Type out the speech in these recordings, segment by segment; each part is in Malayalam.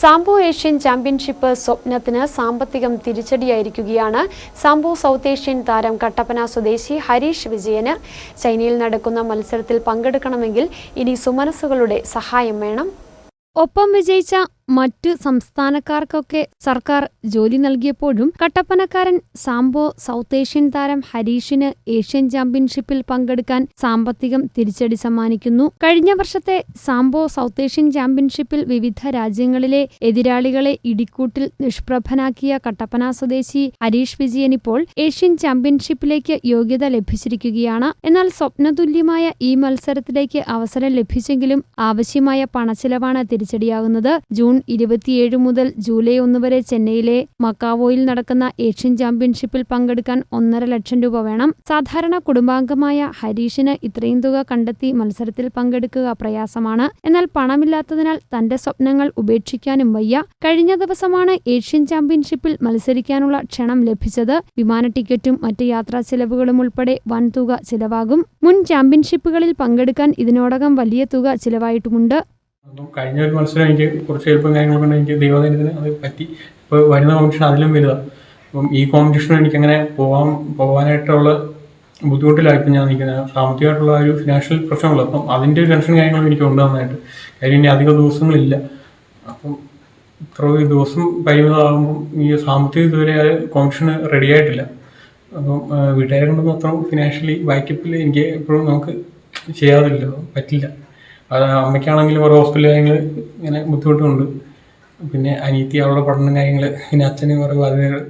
സാംബോ ഏഷ്യൻ ചാമ്പ്യൻഷിപ്പ് സ്വപ്നത്തിന് സാമ്പത്തികം തിരിച്ചടിയായിരിക്കുകയാണ്. സാംബോ സൗത്ത് ഏഷ്യൻ താരം കട്ടപ്പന സ്വദേശി ഹരീഷ് വിജയന്. ചൈനയിൽ നടക്കുന്ന മത്സരത്തിൽ പങ്കെടുക്കണമെങ്കിൽ ഇനി സുമനസുകളുടെ സഹായം വേണം. ഒപ്പം വിജയിച്ച മറ്റു സംസ്ഥാനക്കാർക്കൊക്കെ സർക്കാർ ജോലി നൽകിയപ്പോഴും കട്ടപ്പനക്കാരൻ സാംബോ സൗത്ത് ഏഷ്യൻ താരം ഹരീഷിന് ഏഷ്യൻ ചാമ്പ്യൻഷിപ്പിൽ പങ്കെടുക്കാൻ സാമ്പത്തികം തിരിച്ചടി സമ്മാനിക്കുന്നു. കഴിഞ്ഞ വർഷത്തെ സാംബോ സൗത്ത് ഏഷ്യൻ ചാമ്പ്യൻഷിപ്പിൽ വിവിധ രാജ്യങ്ങളിലെ എതിരാളികളെ ഇടിക്കൂട്ടിൽ നിഷ്പ്രഭനാക്കിയ കട്ടപ്പന സ്വദേശി ഹരീഷ് വിജയൻ ഇപ്പോൾ ഏഷ്യൻ ചാമ്പ്യൻഷിപ്പിലേക്ക് യോഗ്യത ലഭിച്ചിരിക്കുകയാണ്. എന്നാൽ സ്വപ്നതുല്യമായ ഈ മത്സരത്തിലേക്ക് അവസരം ലഭിച്ചെങ്കിലും ആവശ്യമായ പണച്ചിലവാണ് തിരിച്ചടിയാകുന്നത്. ജൂൺ ഇരുപത്തിയേഴ് മുതൽ ജൂലൈ ഒന്ന് വരെ ചെന്നൈയിലെ മക്കാവോയിൽ നടക്കുന്ന ഏഷ്യൻ ചാമ്പ്യൻഷിപ്പിൽ പങ്കെടുക്കാൻ ഒന്നര ലക്ഷം രൂപ വേണം. സാധാരണ കുടുംബാംഗമായ ഹരീഷിന് ഇത്രയും തുക കണ്ടെത്തി മത്സരത്തിൽ പങ്കെടുക്കുക പ്രയാസമാണ്. എന്നാൽ പണമില്ലാത്തതിനാൽ തന്റെ സ്വപ്നങ്ങൾ ഉപേക്ഷിക്കാനും വയ്യ. കഴിഞ്ഞ ദിവസമാണ് ഏഷ്യൻ ചാമ്പ്യൻഷിപ്പിൽ മത്സരിക്കാനുള്ള ക്ഷണം ലഭിച്ചത്. വിമാന ടിക്കറ്റും മറ്റ് യാത്രാ ചെലവുകളും ഉൾപ്പെടെ വൻതുക ചിലവാകും. മുൻ ചാമ്പ്യൻഷിപ്പുകളിൽ പങ്കെടുക്കാൻ ഇതിനോടകം വലിയ തുക ചിലവായിട്ടുമുണ്ട്. കഴിഞ്ഞ ഒരു മത്സരം എനിക്ക് കുറച്ച് എളുപ്പം കാര്യങ്ങളൊക്കെ കൊണ്ട് എനിക്ക് ദൈവദിനത്തിന് അത് പറ്റി. ഇപ്പോൾ വരുന്ന കോമ്പറ്റീഷൻ അതിലും വലുതാണ് അപ്പം ഈ കോമ്പറ്റീഷനും എനിക്ക് അങ്ങനെ പോകാൻ പോകാനായിട്ടുള്ള ബുദ്ധിമുട്ടിലായിപ്പോൾ ഞാൻ നിൽക്കുന്നത്. സാമ്പത്തികമായിട്ടുള്ള ഒരു ഫിനാൻഷ്യൽ പ്രശ്നമുള്ളൂ. അപ്പം അതിന്റെ ഒരു ടെൻഷൻ കാര്യങ്ങളും എനിക്ക് ഉണ്ടാകുന്നതായിട്ട് കാര്യം ഇനി അധികം ദിവസങ്ങളില്ല. അപ്പം ഇത്ര ഒരു ദിവസം പരിമിതമാകുമ്പം ഈ സാമ്പത്തിക ഇതുവരെ കോമ്പറ്റീഷന് റെഡി ആയിട്ടില്ല. അപ്പം വീട്ടുകാരെ കൊണ്ട് മാത്രം ഫിനാൻഷ്യലി ബാക്കപ്പിൽ എനിക്ക് എപ്പോഴും നമുക്ക് ചെയ്യാറില്ല പറ്റില്ല. അത് അമ്മയ്ക്കാണെങ്കിലും ഓരോ ഹോസ്പിറ്റൽ കാര്യങ്ങൾ ഇങ്ങനെ ബുദ്ധിമുട്ടുണ്ട്. പിന്നെ അനിയത്തി അവളുടെ പഠനം കാര്യങ്ങൾ പിന്നെ അച്ഛന് കുറേ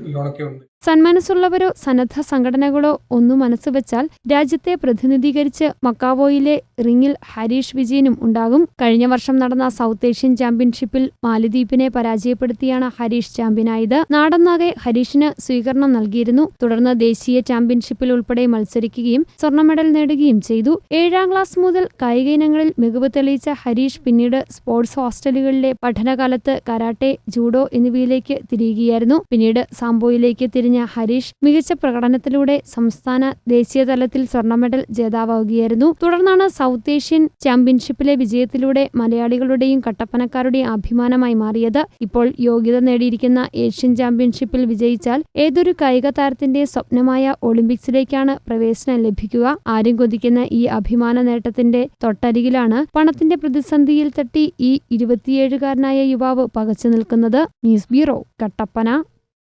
ലോണൊക്കെ ഉണ്ട്. സന്മനസ്സുള്ളവരോ സന്നദ്ധ സംഘടനകളോ ഒന്നു മനസ്സ് വെച്ചാൽ രാജ്യത്തെ പ്രതിനിധീകരിച്ച് മക്കാവോയിലെ റിങ്ങിൽ ഹരീഷ് വിജയനും ഉണ്ടാകും. കഴിഞ്ഞ വർഷം നടന്ന സൗത്ത് ഏഷ്യൻ ചാമ്പ്യൻഷിപ്പിൽ മാലിദ്വീപിനെ പരാജയപ്പെടുത്തിയാണ് ഹരീഷ് ചാമ്പ്യനായത്. നാടൊന്നാകെ ഹരീഷിന് സ്വീകരണം നൽകിയിരുന്നു. തുടർന്ന് ദേശീയ ചാമ്പ്യൻഷിപ്പിൽ ഉൾപ്പെടെ മത്സരിക്കുകയും സ്വർണ മെഡൽ നേടുകയും ചെയ്തു. ഏഴാം ക്ലാസ് മുതൽ കായിക ഇനങ്ങളിൽ മികവ് തെളിയിച്ച ഹരീഷ് പിന്നീട് സ്പോർട്സ് ഹോസ്റ്റലുകളിലെ പഠനകാലത്ത് കരാട്ടെ ജൂഡോ എന്നിവയിലേക്ക് തിരിയുകയായിരുന്നു. പിന്നീട് സാംബോയിലേക്ക് തിരിഞ്ഞ ഹരീഷ് മികച്ച പ്രകടനത്തിലൂടെ സംസ്ഥാന ദേശീയ തലത്തിൽ സ്വർണ മെഡൽ ജേതാവാകുകയായിരുന്നു. തുടർന്നാണ് സൗത്ത് ഏഷ്യൻ ചാമ്പ്യൻഷിപ്പിലെ വിജയത്തിലൂടെ മലയാളികളുടെയും കട്ടപ്പനക്കാരുടെയും അഭിമാനമായി മാറിയത്. ഇപ്പോൾ യോഗ്യത നേടിയിരിക്കുന്ന ഏഷ്യൻ ചാമ്പ്യൻഷിപ്പിൽ വിജയിച്ചാൽ ഏതൊരു കായിക താരത്തിന്റെ സ്വപ്നമായ ഒളിമ്പിക്സിലേക്കാണ് പ്രവേശനം ലഭിക്കുക. ആരും കൊതിക്കുന്ന ഈ അഭിമാന നേട്ടത്തിന്റെ തൊട്ടരികിലാണ് പണത്തിന്റെ പ്രതിസന്ധിയിൽ തട്ടി ഈ ഇരുപത്തിയേഴുകാരനായ യുവാവ് പകച്ചു നിൽക്കുന്നത്. News bureau Kattappana.